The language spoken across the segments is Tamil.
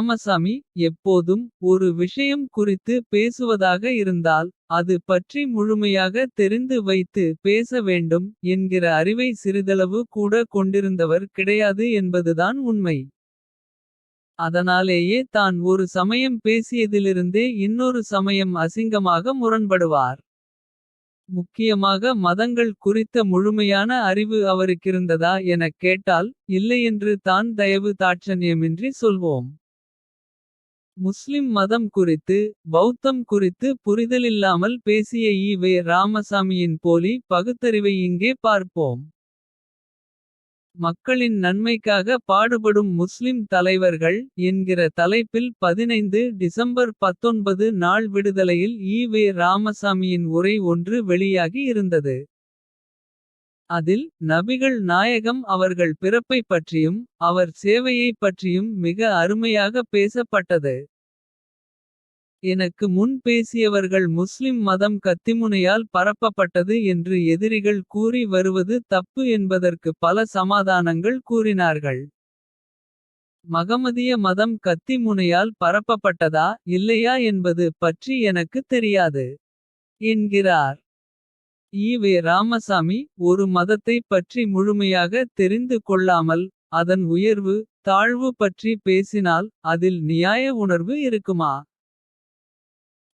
ராமசாமி எப்போதும் ஒரு விஷயம் குறித்து பேசுவதாக இருந்தால். அது பற்றி முழுமையாக தெரிந்து வைத்து பேச வேண்டும். என்கிற அறிவை சிறிதளவு கூட கொண்டிருந்தவர் கிடையாது என்பதுதான் உண்மை. அதனாலேயே தான் ஒரு சமயம் பேசியதிலிருந்தே இன்னொரு சமயம் அசிங்கமாக முரண்படுவார். முக்கியமாக மதங்கள் குறித்த முழுமையான அறிவு அவருக்கிருந்ததா எனக் கேட்டால். இல்லையென்று தான் தயவு தாட்சண்யமின்றி சொல்வோம். முஸ்லிம் மதம் குறித்து பௌத்தம் குறித்து புரிதலில்லாமல் பேசிய ஈ.வே. ராமசாமியின் போலி பகுத்தறிவை இங்கே பார்ப்போம். மக்களின் நன்மைக்காக பாடுபடும் முஸ்லிம் தலைவர்கள். என்கிற தலைப்பில் 15 டிசம்பர் 19 நாள் விடுதலையில் ஈ.வே. ராமசாமியின் உரை ஒன்று வெளியாகி இருந்தது. அதில் நபிகள் நாயகம் அவர்கள் பிறப்பைப் பற்றியும். அவர் சேவையைப் பற்றியும் மிக அருமையாக பேசப்பட்டது. எனக்கு முன் பேசியவர்கள் முஸ்லிம் மதம் கத்திமுனையால் பரப்பப்பட்டது என்று எதிரிகள் கூறி வருவது தப்பு என்பதற்கு பல சமாதானங்கள் கூறினார்கள். மகமதிய மதம் கத்திமுனையால் பரப்பப்பட்டதா இல்லையா என்பது பற்றி எனக்கு தெரியாது. என்கிறார். ஈ.வே. ராமசாமி ஒரு மதத்தைப் பற்றி முழுமையாக தெரிந்து கொள்ளாமல். அதன் உயர்வு தாழ்வு பற்றி பேசினால் அதில் நியாய உணர்வு இருக்குமா.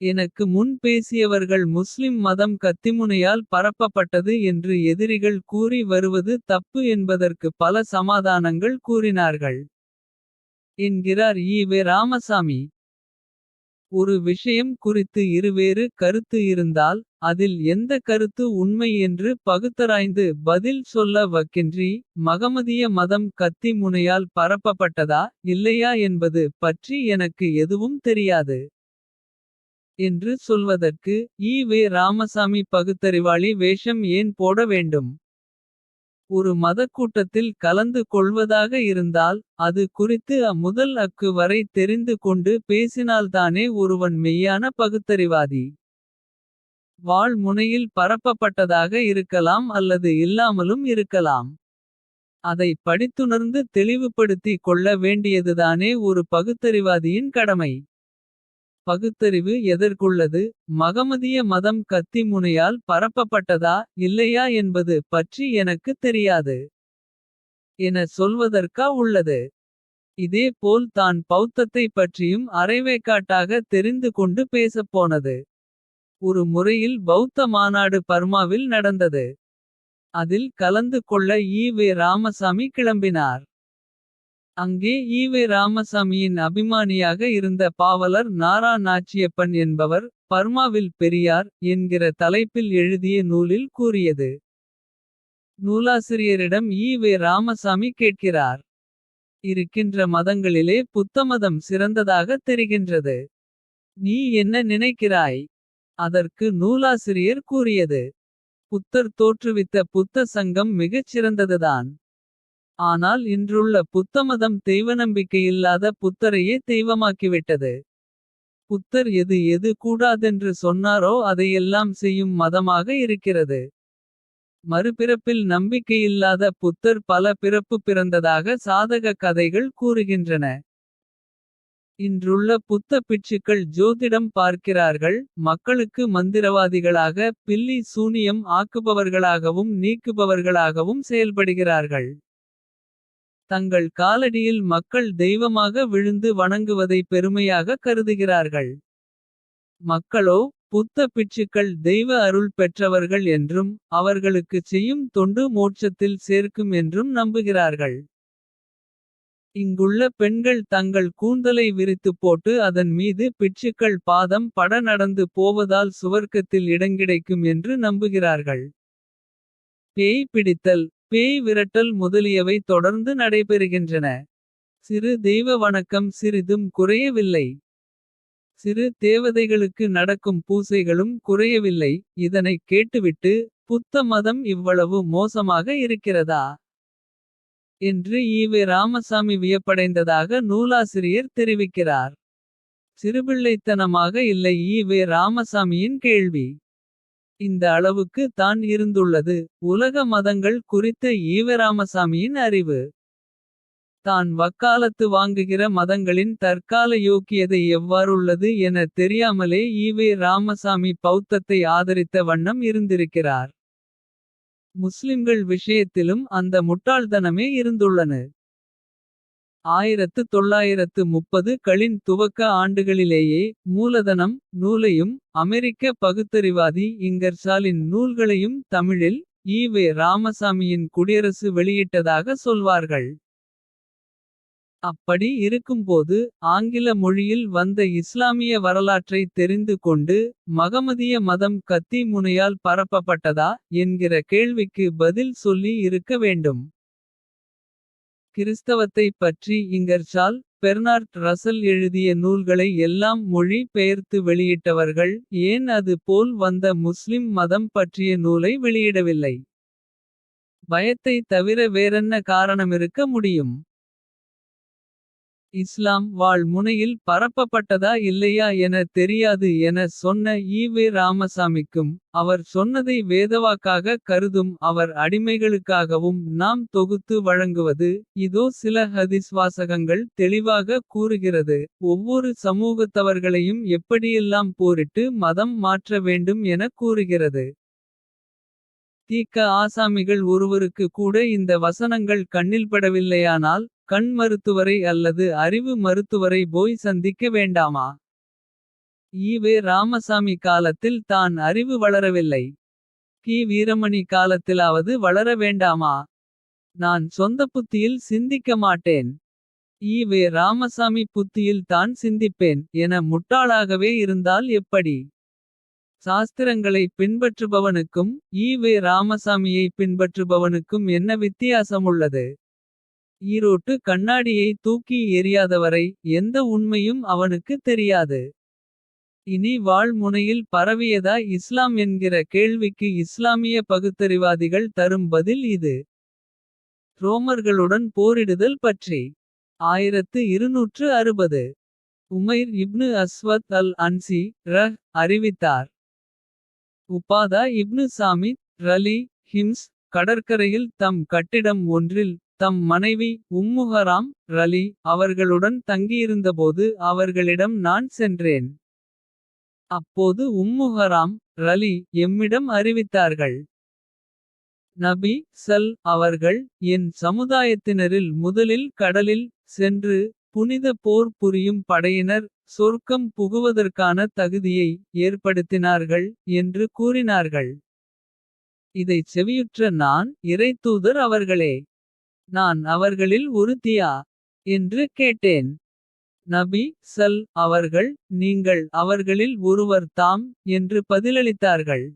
எனக்கு முன் பேசியவர்கள் முஸ்லிம் மதம் கத்திமுனையால் பரப்பப்பட்டது என்று எதிரிகள் கூறி வருவது தப்பு என்பதற்கு பல சமாதானங்கள் கூறினார்கள். என்கிறார் ஈ.வே. ராமசாமி. ஒரு விஷயம் குறித்து இருவேறு கருத்து இருந்தால். அதில் எந்த கருத்து உண்மை என்று பகுத்தராய்ந்து பதில் சொல்ல வக்கின்றி. மகமதிய மதம் கத்தி முனையால் பரப்பப்பட்டதா. இல்லையா என்பது பற்றி எனக்கு எதுவும் தெரியாது. என்று சொல்வதற்கு ஈ.வே. ராமசாமி பகுத்தறிவாளி வேஷம் ஏன் போட வேண்டும். ஒரு மதக்கூட்டத்தில் கலந்து கொள்வதாக இருந்தால். அது குறித்து அ முதல் அக்கு வரை தெரிந்து கொண்டு பேசினால்தானே ஒருவன் மெய்யான பகுத்தறிவாதி. வாள் முனையில் பரப்பப்பட்டதாக இருக்கலாம் அல்லது இல்லாமலும் இருக்கலாம். அதை படித்துணர்ந்து தெளிவுபடுத்தி கொள்ள வேண்டியதுதானே ஒரு பகுத்தறிவாதியின் கடமை. பகுத்தறிவு எதற்குள்ளது மகமதிய மதம் கத்தி முனையால் பரப்பப்பட்டதா. இல்லையா என்பது பற்றி எனக்கு தெரியாது. என சொல்வதற்கா உள்ளது. இதே போல் தான் பௌத்தத்தைப் பற்றியும் அரைவேக்காட்டாக தெரிந்து கொண்டு பேசப்போனது. ஒரு முறையில் பௌத்த மாநாடு பர்மாவில் நடந்தது. அதில் கலந்து கொள்ள ஈ.வே. ராமசாமி கிளம்பினார். அங்கே ஈ.வே. ராமசாமியின் அபிமானியாக இருந்த பாவலர் நாரா நாச்சியப்பன் என்பவர். பர்மாவில் பெரியார் என்கிற தலைப்பில் எழுதிய நூலில் கூறியது. நூலாசிரியரிடம் ஈ.வே. ராமசாமி கேட்கிறார். இருக்கின்ற மதங்களிலே புத்தமதம் சிறந்ததாக தெரிகின்றது. நீ என்ன நினைக்கிறாய். அதற்கு நூலாசிரியர் கூறியது. புத்தர் தோற்றுவித்த புத்த சங்கம் மிகச் சிறந்ததுதான். ஆனால் இன்றுள்ள புத்தமதம் தெய்வநம்பிக்கையில்லாத புத்தரையே தெய்வமாக்கிவிட்டது. புத்தர் எது எது கூடாதென்று சொன்னாரோ அதையெல்லாம் செய்யும் மதமாக இருக்கிறது. மறுபிறப்பில் நம்பிக்கையில்லாத புத்தர் பல பிறப்பு பிறந்ததாக சாதக கதைகள் கூறுகின்றன. இன்றுள்ள புத்த பிட்சுக்கள் ஜோதிடம் பார்க்கிறார்கள். மக்களுக்கு மந்திரவாதிகளாக பில்லி சூனியம் ஆக்குபவர்களாகவும் நீக்குபவர்களாகவும் செயல்படுகிறார்கள். தங்கள் காலடியில் மக்கள் தெய்வமாக விழுந்து வணங்குவதை பெருமையாக கருதுகிறார்கள். மக்களோ புத்த பிட்சுக்கள் தெய்வ அருள் பெற்றவர்கள் என்றும். அவர்களுக்குச் செய்யும் தொண்டு மோட்சத்தில் சேர்க்கும் என்றும் நம்புகிறார்கள். இங்குள்ள பெண்கள் தங்கள் கூந்தலை விரித்துப் போட்டு அதன் மீது பிட்சுக்கள் பாதம் பட நடந்து போவதால் சுவர்க்கத்தில் இடங்கிடைக்கும் என்று நம்புகிறார்கள். பேய் பிடித்தல் பேய் விரட்டல் முதலியவை தொடர்ந்து நடைபெறுகின்றன. சிறு தெய்வ வணக்கம் சிறிதும் குறையவில்லை. சிறு தேவதைகளுக்கு நடக்கும் பூசைகளும் குறையவில்லை. இதனைக் கேட்டுவிட்டு புத்த மதம் இவ்வளவு மோசமாக இருக்கிறதா. என்று ஈ.வே. ராமசாமி வியப்படைந்ததாக நூலாசிரியர் தெரிவிக்கிறார். சிறுபிள்ளைத்தனமாக இல்லை ஈ.வே. ராமசாமியின் கேள்வி. இந்த அளவுக்கு தான் இருந்துள்ளது உலக மதங்கள் குறித்த ஈவராமசாமியின் அறிவு. தான் வக்காலத்து வாங்குகிற மதங்களின் தற்கால யோக்கியதை எவ்வாறுள்ளது என தெரியாமலே ஈவே ராமசாமி பௌத்தத்தை ஆதரித்த வண்ணம் இருந்திருக்கிறார். முஸ்லிம்கள் விஷயத்திலும் அந்த முட்டாள்தனமே இருந்துள்ளன. 1930 களின் துவக்க ஆண்டுகளிலேயே மூலதனம். நூலையும் அமெரிக்க பகுத்தறிவாதி இங்கர்சாலின் நூல்களையும் தமிழில். ஈ.வே ராமசாமியின் குடியரசு வெளியிட்டதாக சொல்வார்கள். அப்படி இருக்கும்போது ஆங்கில மொழியில் வந்த இஸ்லாமிய வரலாற்றை தெரிந்து கொண்டு. மகமதிய மதம் கத்தி முனையால் பரப்பப்பட்டதா. என்கிற கேள்விக்கு பதில் சொல்லி இருக்க வேண்டும். கிறிஸ்தவத்தைப் பற்றி இங்கர்ஷால் பெர்னார்ட் ரசல் எழுதிய நூல்களை எல்லாம் மொழி பெயர்த்து வெளியிட்டவர்கள். ஏன் அது போல் வந்த முஸ்லிம் மதம் பற்றிய நூலை வெளியிடவில்லை. பயத்தை தவிர வேறென்ன காரணமிருக்க முடியும். இஸ்லாம் வாள் முனையில் பரப்பப்பட்டதா இல்லையா என தெரியாது என சொன்ன ஈ.வே ராமசாமிக்கும். அவர் சொன்னதை வேதவாக்காக கருதும் அவர் அடிமைகளுக்காகவும். நாம் தொகுத்து வழங்குவது இதோ சில ஹதிஸ் வாசகங்கள். தெளிவாக கூறுகிறது ஒவ்வொரு சமூகத்தவர்களையும். எப்படியெல்லாம் போரிட்டு மதம் மாற்ற வேண்டும் என கூறுகிறது. தீக்க ஆசாமிகள் ஒருவருக்கு கூட இந்த வசனங்கள் கண்ணில் படவில்லையானால் கண் மருத்துவரை அல்லது அறிவு மருத்துவரை போய் சந்திக்க வேண்டாமா. ஈ.வே ராமசாமி காலத்தில் தான் அறிவு வளரவில்லை. கி. வீரமணி காலத்திலாவது வளர வேண்டாமா. நான் சொந்த புத்தியில் சிந்திக்க மாட்டேன். ஈ.வே ராமசாமி புத்தியில் தான் சிந்திப்பேன். என முட்டாளாகவே இருந்தால் எப்படி. சாஸ்திரங்களை பின்பற்றுபவனுக்கும். ஈ.வே ராமசாமியை பின்பற்றுபவனுக்கும் என்ன வித்தியாசமுள்ளது. ஈரோட்டு கண்ணாடியை தூக்கி எறியாதவரை. எந்த உண்மையும் அவனுக்கு தெரியாது. இனி வாழ்முனையில் பரவியதா இஸ்லாம் என்கிற கேள்விக்கு. இஸ்லாமிய பகுத்தறிவாதிகள் தரும் பதில் இது. ரோமர்களுடன் போரிடுதல் பற்றி. 1260 உமைர் இப்னு அஸ்வத் அல் அன்சி ரஹ் அறிவித்தார். உபாதா இப்னு சாமித் ரலி ஹிம்ஸ் கடற்கரையில் தம் கட்டிடம் ஒன்றில். தம் மனைவி உம்முஹராம் ரலி அவர்களுடன் தங்கியிருந்தபோது. அவர்களிடம் நான் சென்றேன். அப்போது உம்முஹராம் ரலி எம்மிடம் அறிவித்தார்கள். நபி சல் அவர்கள் என் சமுதாயத்தினரில் முதலில் கடலில் சென்று. புனித போர் புரியும் படையினர் சொர்க்கம் புகுவதற்கான தகுதியை ஏற்படுத்தினார்கள் என்று கூறினார்கள். இதைச் செவியுற்ற நான் இறைத்தூதர் அவர்களே. நான் அவர்களில் ஒருத்தியா. என்று கேட்டேன். நபி சல் அவர்கள் நீங்கள் அவர்களில் ஒருவர் தாம். என்று பதிலளித்தார்கள்.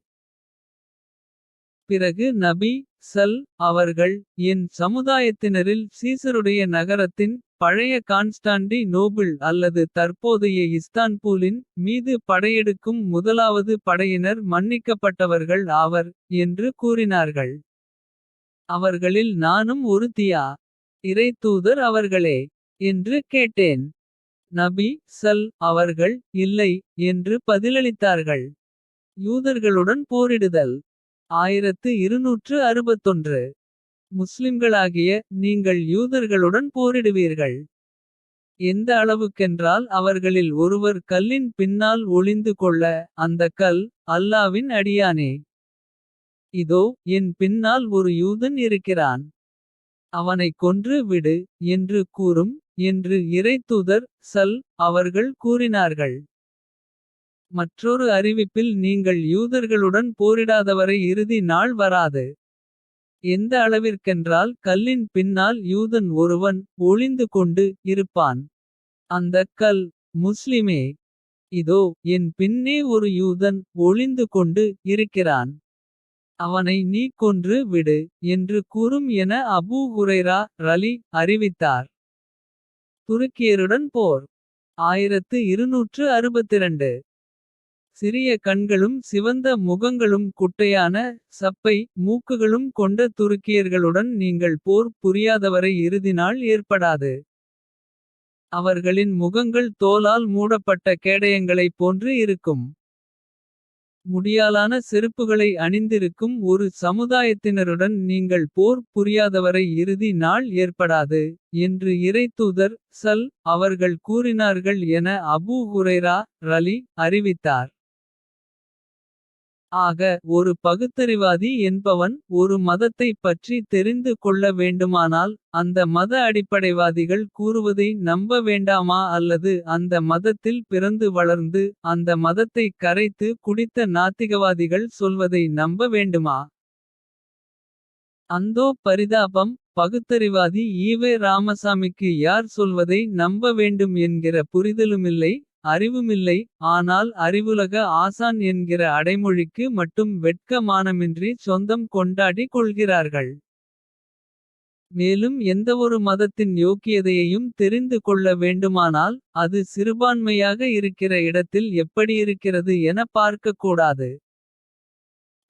பிறகு நபி சல் அவர்கள் என் சமுதாயத்தினரில் சீசருடைய நகரத்தின். பழைய கான்ஸ்டாண்டி நோபிள் அல்லது தற்போதைய இஸ்தான்பூலின். மீது படையெடுக்கும் முதலாவது படையினர் மன்னிக்கப்பட்டவர்கள் ஆவர். என்று கூறினார்கள். அவர்களில் நானும் ஒருத்தியா. இறைத்தூதர் அவர்களே. என்று கேட்டேன். நபி சல் அவர்கள் இல்லை. என்று பதிலளித்தார்கள். யூதர்களுடன் போரிடுதல் 1261 முஸ்லிம்களாகிய நீங்கள் யூதர்களுடன் போரிடுவீர்கள். எந்த அளவுக்கென்றால் அவர்களில் ஒருவர் கல்லின் பின்னால் ஒளிந்து கொள்ள. அந்தக் கல் அல்லாவின் அடியானே. இதோ என் பின்னால் ஒரு யூதன் இருக்கிறான். அவனைக் கொன்று விடு என்று கூறும். என்று இறைத்தூதர் சல் அவர்கள் கூறினார்கள். மற்றொரு அறிவிப்பில் நீங்கள் யூதர்களுடன் போரிடாதவரை இறுதி நாள் வராது. எந்த அளவிற்கென்றால் கல்லின் பின்னால் யூதன் ஒருவன். ஒளிந்து கொண்டு இருப்பான். அந்தக் கல் முஸ்லிமே. இதோ என் பின்னே ஒரு யூதன் ஒளிந்து கொண்டு இருக்கிறான். அவனை நீ கொன்று விடு என்று கூறும் என அபூ ஹுரைரா ரலி அறிவித்தார். துருக்கியருடன் போர் 1262 சிறிய கண்களும் சிவந்த முகங்களும் குட்டையான. சப்பை மூக்குகளும் கொண்ட துருக்கியர்களுடன் நீங்கள் போர். புரியாதவரை இறுதி நாள் ஏற்படாது. அவர்களின் முகங்கள் தோலால் மூடப்பட்ட கேடயங்களைப் போன்று இருக்கும். முடியாலான செருப்புகளை அணிந்திருக்கும் ஒரு சமுதாயத்தினருடன் நீங்கள் போர் புரியாதவரை இறுதி நாள் ஏற்படாது. என்று இறைத்தூதர் சல் அவர்கள் கூறினார்கள் என அபூ ஹுரைரா ரலி அறிவித்தார். ஆக ஒரு பகுத்தறிவாதி என்பவன் ஒரு மதத்தைப் பற்றி தெரிந்து கொள்ள வேண்டுமானால். அந்த மத அடிப்படைவாதிகள் கூறுவதை நம்ப வேண்டாமா அல்லது அந்த மதத்தில் பிறந்து வளர்ந்து. அந்த மதத்தை கரைத்து குடித்த நாத்திகவாதிகள் சொல்வதை நம்ப வேண்டுமா. அந்தோ பரிதாபம் பகுத்தறிவாதி ஈவே ராமசாமிக்கு யார் சொல்வதை நம்ப வேண்டும் என்கிற புரிதலுமில்லை. அறிவுமில்லை ஆனால் அறிவுலக ஆசான் என்கிற அடைமொழிக்கு மட்டும் வெட்க மானமின்றி சொந்தம் கொண்டாடி கொள்கிறார்கள். மேலும் எந்தவொரு மதத்தின் யோக்கியதையையும் தெரிந்து கொள்ள வேண்டுமானால். அது சிறுபான்மையாக இருக்கிற இடத்தில் எப்படியிருக்கிறது என பார்க்கக்கூடாது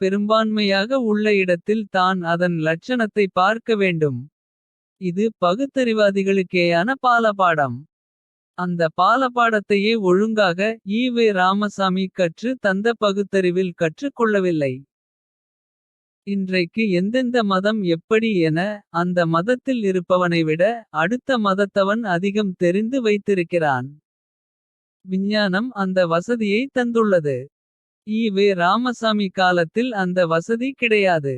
பெரும்பான்மையாக உள்ள இடத்தில் தான் அதன் லட்சணத்தை பார்க்க வேண்டும். இது பகுத்தறிவாதிகளுக்கேயான பாலபாடம். அந்த பாலபாடத்தையே ஒழுங்காக ஈவே ராமசாமி கற்று தந்த பகுத்தறிவில் கற்றுக் கொள்ளவில்லை. இன்றைக்கு எந்தெந்த மதம் எப்படி என அந்த மதத்தில் இருப்பவனை விட அடுத்த மதத்தவன் அதிகம் தெரிந்து வைத்திருக்கிறான். விஞ்ஞானம் அந்த வசதியை தந்துள்ளது. ஈவே ராமசாமி காலத்தில் அந்த வசதி கிடையாது.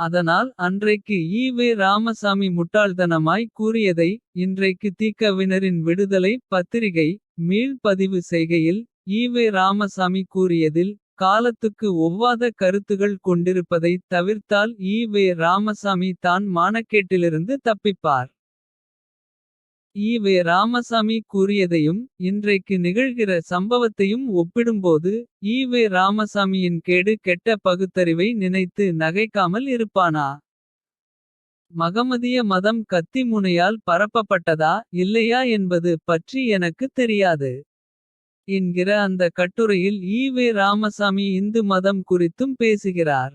அதனால் அன்றைக்கு ஈவே ராமசாமி முட்டாள்தனமாய் கூறியதை. இன்றைக்கு தீக்கவினரின் விடுதலை பத்திரிகை. மீள் பதிவு செய்கையில் ஈவே ராமசாமி கூறியதில். காலத்துக்கு ஒவ்வாத கருத்துகள் கொண்டிருப்பதைத் தவிர்த்தால். ஈவே ராமசாமி தான் மானக்கேட்டிலிருந்து தப்பிப்பார். ஈவே ராமசாமி கூறியதையும் இன்றைக்கு நிகழ்கிற சம்பவத்தையும் ஒப்பிடும்போது. ஈவே ராமசாமியின் கேடு கெட்ட பகுத்தறிவை நினைத்து நகைக்காமல் இருப்பானா. மகமதிய மதம் கத்தி முனையால் பரப்பப்பட்டதா. இல்லையா என்பது பற்றி எனக்குத் தெரியாது. என்கிற அந்த கட்டுரையில் ஈவே ராமசாமி இந்து மதம் குறித்தும் பேசுகிறார்.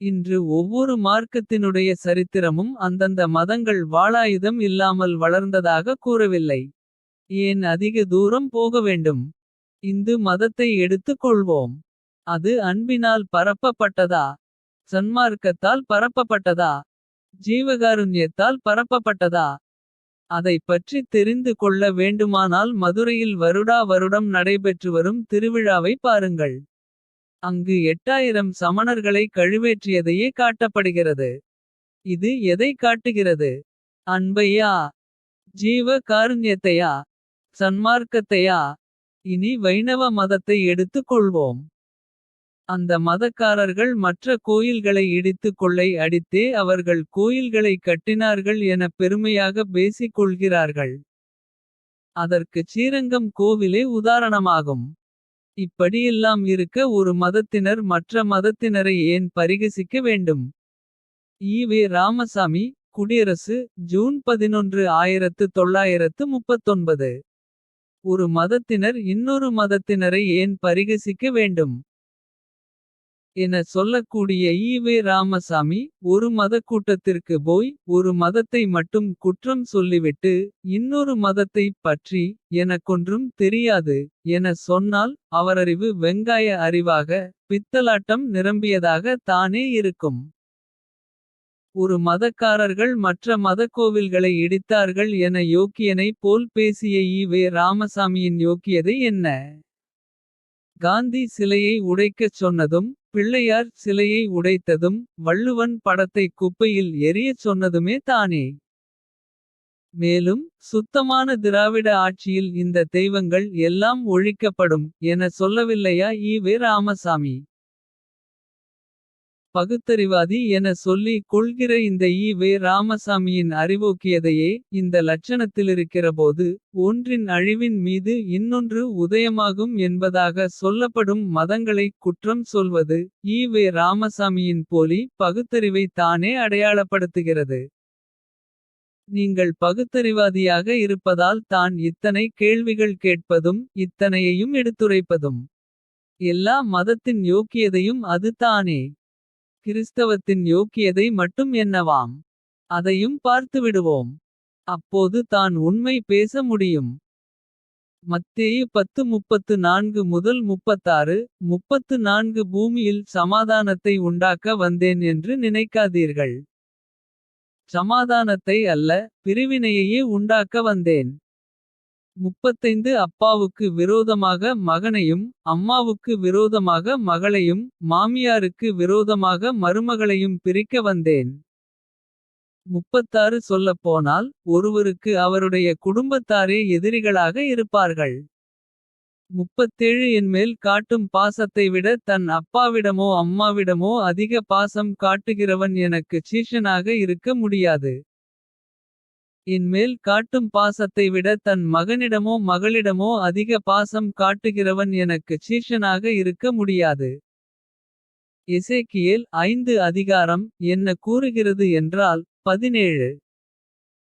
இன்று ஒவ்வொரு மார்க்கத்தினுடைய சரித்திரமும் அந்தந்த மதங்கள் வாளாயுதம் இல்லாமல் வளர்ந்ததாக கூறவில்லை. ஏன் அதிக தூரம் போக வேண்டும். இந்து மதத்தை எடுத்துக் கொள்வோம். அது அன்பினால் பரப்பப்பட்டதா. சன்மார்க்கத்தால் பரப்பப்பட்டதா. ஜீவகாருண்யத்தால் பரப்பப்பட்டதா. அதைப் பற்றி தெரிந்து கொள்ள வேண்டுமானால் மதுரையில் வருடா வருடம் நடைபெற்று வரும் திருவிழாவை பாருங்கள். அங்கு எட்டாயிரம் சமணர்களை கழுவேற்றியதையே காட்டப்படுகிறது. இது எதை காட்டுகிறது. அன்பையா ஜீவ காருண்யத்தையா. சன்மார்க்கத்தையா இனி வைணவ மதத்தை எடுத்துக் கொள்வோம். அந்த மதக்காரர்கள் மற்ற கோயில்களை இடித்து கொள்ளை அடித்தே அவர்கள் கோயில்களை கட்டினார்கள் என பெருமையாக பேசிக் கொள்கிறார்கள். அதற்கு ஸ்ரீரங்கம் கோவிலே உதாரணமாகும். இப்படியெல்லாம் இருக்க ஒரு மதத்தினர் மற்ற மதத்தினரை ஏன் பரிகசிக்க வேண்டும். ஈவே ராமசாமி குடியரசு ஜூன் 11 1939. ஒரு மதத்தினர் இன்னொரு மதத்தினரை ஏன் பரிகசிக்க வேண்டும். என சொல்லக்கூடிய ஈவே ராமசாமி ஒரு மதக்கூட்டத்திற்கு போய். ஒரு மதத்தை மட்டும் குற்றம் சொல்லிவிட்டு. இன்னொரு மதத்தைப் பற்றி எனக்கொன்றும் தெரியாது. என சொன்னால் அவரறிவு வெங்காய அறிவாக. பித்தலாட்டம் நிரம்பியதாக தானே இருக்கும். ஒரு மதக்காரர்கள் மற்ற மதக்கோவில்களை இடித்தார்கள் என யோக்கியனை போல் பேசிய ஈவே ராமசாமியின் யோக்கியதை என்ன. காந்தி சிலையை உடைக்கச் சொன்னதும். பிள்ளையார் சிலையை உடைத்ததும் வள்ளுவன் படத்தை குப்பையில் எறியச் சொன்னதுமே தானே. மேலும் சுத்தமான திராவிட ஆட்சியில் இந்த தெய்வங்கள் எல்லாம் ஒழிக்கப்படும். என சொல்லவில்லையா ஈவே ராமசாமி. பகுத்தறிவாதி என சொல்லி கொள்கிற இந்த ஈவே ராமசாமியின் அறிவோக்கியதையே. இந்த லட்சணத்திலிருக்கிறபோது ஒன்றின் அழிவின் மீது இன்னொன்று உதயமாகும் என்பதாக சொல்லப்படும் மதங்களைக் குற்றம் சொல்வது. ஈவே ராமசாமியின் போலி பகுத்தறிவை தானே அடையாளப்படுத்துகிறது. நீங்கள் பகுத்தறிவாதியாக இருப்பதால் தான் இத்தனை கேள்விகள் கேட்பதும். இத்தனையையும் எடுத்துரைப்பதும். எல்லா மதத்தின் யோக்கியதையும் அது தானே. கிறிஸ்தவத்தின் யோக்கியதை மட்டும் என்னவாம். அதையும் பார்த்துவிடுவோம். அப்போது தான் உண்மை பேச முடியும். மத்தேயு பத்து முப்பத்து நான்கு முதல் முப்பத்தாறு. முப்பத்து நான்கு பூமியில் சமாதானத்தை உண்டாக்க வந்தேன் என்று நினைக்காதீர்கள். சமாதானத்தை அல்ல பிரிவினையையே உண்டாக்க வந்தேன். முப்பத்தைந்து அப்பாவுக்கு விரோதமாக மகனையும். அம்மாவுக்கு விரோதமாக மகளையும். மாமியாருக்கு விரோதமாக மருமகளையும் பிரிக்க வந்தேன். முப்பத்தாறு சொல்லப்போனால் ஒருவருக்கு அவருடைய குடும்பத்தாரே எதிரிகளாக இருப்பார்கள். முப்பத்தேழு என்மேல் காட்டும் பாசத்தை விட தன் அப்பாவிடமோ அம்மாவிடமோ அதிக பாசம் காட்டுகிறவன் எனக்குச் சீஷனாக இருக்க முடியாது. என்மேல் காட்டும் பாசத்தை விட தன் மகனிடமோ மகளிடமோ அதிக பாசம் காட்டுகிறவன் எனக்குச் சீஷனாக இருக்க முடியாது. எசேக்கியேல் ஐந்து அதிகாரம் என்ன கூறுகிறது என்றால். பதினேழு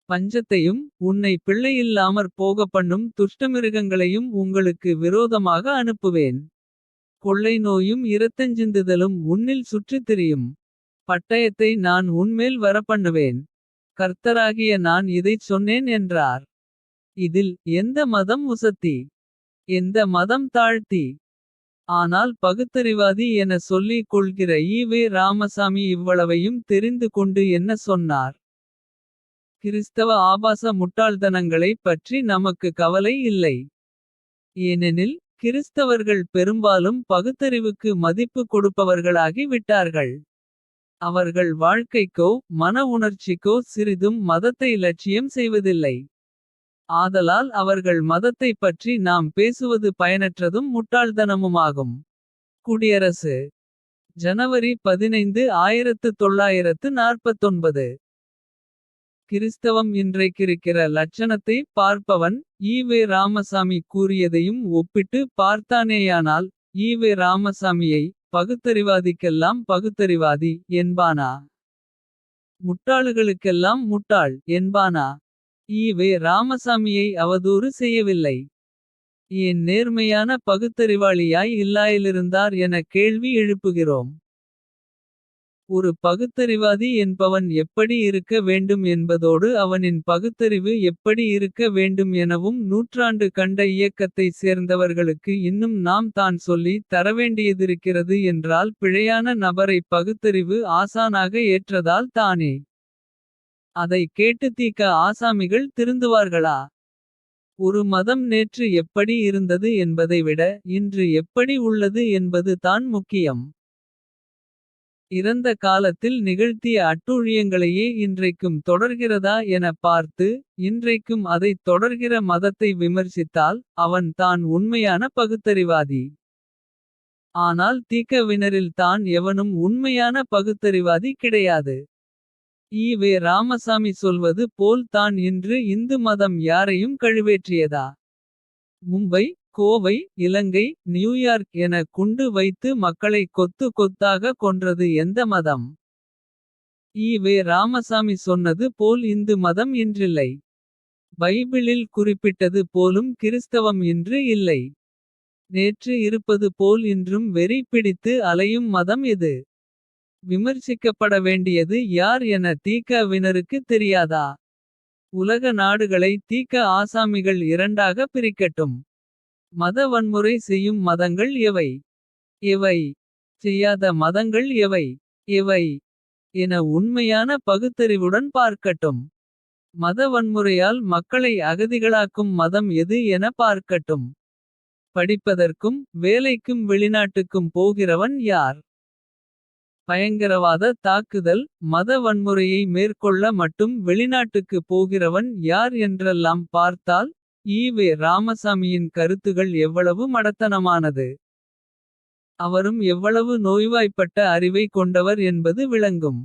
பஞ்சத்தையும் உன்னை பிள்ளையில்லாமற் போகப்பண்ணும் துஷ்டமிருகங்களையும் உங்களுக்கு விரோதமாக அனுப்புவேன். கொள்ளை நோயும் இரத்தஞ்சிந்துதலும் உன்னில் சுற்றித் திரியும். பட்டயத்தை நான் உன்மேல் வரப்பண்ணுவேன். கர்த்தராகிய நான் இதைச் சொன்னேன் என்றார். இதில் எந்த மதம் உசத்தி எந்த மதம் தாழ்த்தி. ஆனால் பகுத்தறிவாதி என சொல்லிக் கொள்கிற ஈவே ராமசாமி இவ்வளவையும் தெரிந்து கொண்டு என்ன சொன்னார். கிறிஸ்தவ ஆபாச முட்டாள்தனங்களைப் பற்றி நமக்கு கவலை இல்லை. ஏனெனில் கிறிஸ்தவர்கள் பெரும்பாலும் பகுத்தறிவுக்கு மதிப்பு கொடுப்பவர்களாகி விட்டார்கள். அவர்கள் வாழ்க்கைக்கோ மன உணர்ச்சிக்கோ சிறிதும் மதத்தை லட்சியம் செய்வதில்லை. ஆதலால் அவர்கள் மதத்தைப் பற்றி நாம் பேசுவது பயனற்றதும் முட்டாள்தனமுமாகும். குடியரசு ஜனவரி பதினைந்து ஆயிரத்து தொள்ளாயிரத்து நாற்பத்தொன்பது. கிறிஸ்தவம் இன்றைக்கிருக்கிற லட்சணத்தை பார்ப்பவன். ஈவே ராமசாமி கூறியதையும் ஒப்பிட்டு பார்த்தானேயானால். ஈவே ராமசாமியை பகுத்தறிவாதிக்கெல்லாம் பகுத்தறிவாதி. என்பானா முட்டாளுகளுக்கெல்லாம் முட்டாள். என்பானா ஈவே ராமசாமியை அவதூறு செய்யவில்லை. ஏன் நேர்மையான பகுத்தறிவாளியாய் இல்லாயிலிருந்தார் என கேள்வி எழுப்புகிறோம். ஒரு பகுத்தறிவாதி என்பவன் எப்படி இருக்க வேண்டும் என்பதோடு அவனின் பகுத்தறிவு எப்படி இருக்க வேண்டும் எனவும் நூற்றாண்டு கண்ட இயக்கத்தை சேர்ந்தவர்களுக்கு இன்னும் நாம் தான் சொல்லி தரவேண்டியதிருக்கிறது என்றால் பிழையான நபரை பகுத்தறிவு ஆசானாக ஏற்றதால் தானே. அதை கேட்டு தீக்க ஆசாமிகள் திருந்துவார்களா. ஒரு மதம் நேற்று எப்படி இருந்தது என்பதை விட இன்று எப்படி உள்ளது என்பது தான் முக்கியம். இறந்த காலத்தில் நிகழ்த்திய அட்டூழியங்களையே இன்றைக்கும் தொடர்கிறதா என பார்த்து. இன்றைக்கும் அதைத் தொடர்கிற மதத்தை விமர்சித்தால். அவன் தான் உண்மையான பகுத்தறிவாதி. ஆனால் தீக்கவினரில் தான் எவனும் உண்மையான பகுத்தறிவாதி கிடையாது. ஈவே ராமசாமி சொல்வது போல் தான் இன்று இந்து மதம் யாரையும் கழுவேற்றியதா. மும்பை கோவை இலங்கை நியூயார்க் என குண்டு வைத்து மக்களை கொத்து கொத்தாக கொன்றது எந்த மதம். ஈவே ராமசாமி சொன்னது போல் இந்து மதம் இன்றில்லை. பைபிளில் குறிப்பிட்டது போலும் கிறிஸ்தவம் இன்று இல்லை. நேற்று இருப்பது போல் இன்றும் வெறி பிடித்து அலையும் மதம் இது விமர்சிக்கப்பட வேண்டியது யார் என தீக்கவினருக்கு தெரியாதா. உலக நாடுகளை தீக்க ஆசாமிகள் இரண்டாக பிரிக்கட்டும். மத வன்முறை செய்யும் மதங்கள் எவை. எவை செய்யாத மதங்கள் எவை. எவை என உண்மையான பகுத்தறிவுடன் பார்க்கட்டும். மத வன்முறையால் மக்களை அகதிகளாக்கும் மதம் எது என பார்க்கட்டும். படிப்பதற்கும் வேலைக்கும் வெளிநாட்டுக்கும் போகிறவன் யார். பயங்கரவாத தாக்குதல் மத வன்முறையை மேற்கொள்ள மட்டும் வெளிநாட்டுக்கு போகிறவன் யார் என்றெல்லாம் பார்த்தால். ஈவே ராமசாமியின் கருத்துகள் எவ்வளவு மடத்தனமானது. அவரும் எவ்வளவு நோய்வாய்ப்பட்ட அறிவை கொண்டவர் என்பது விளங்கும்.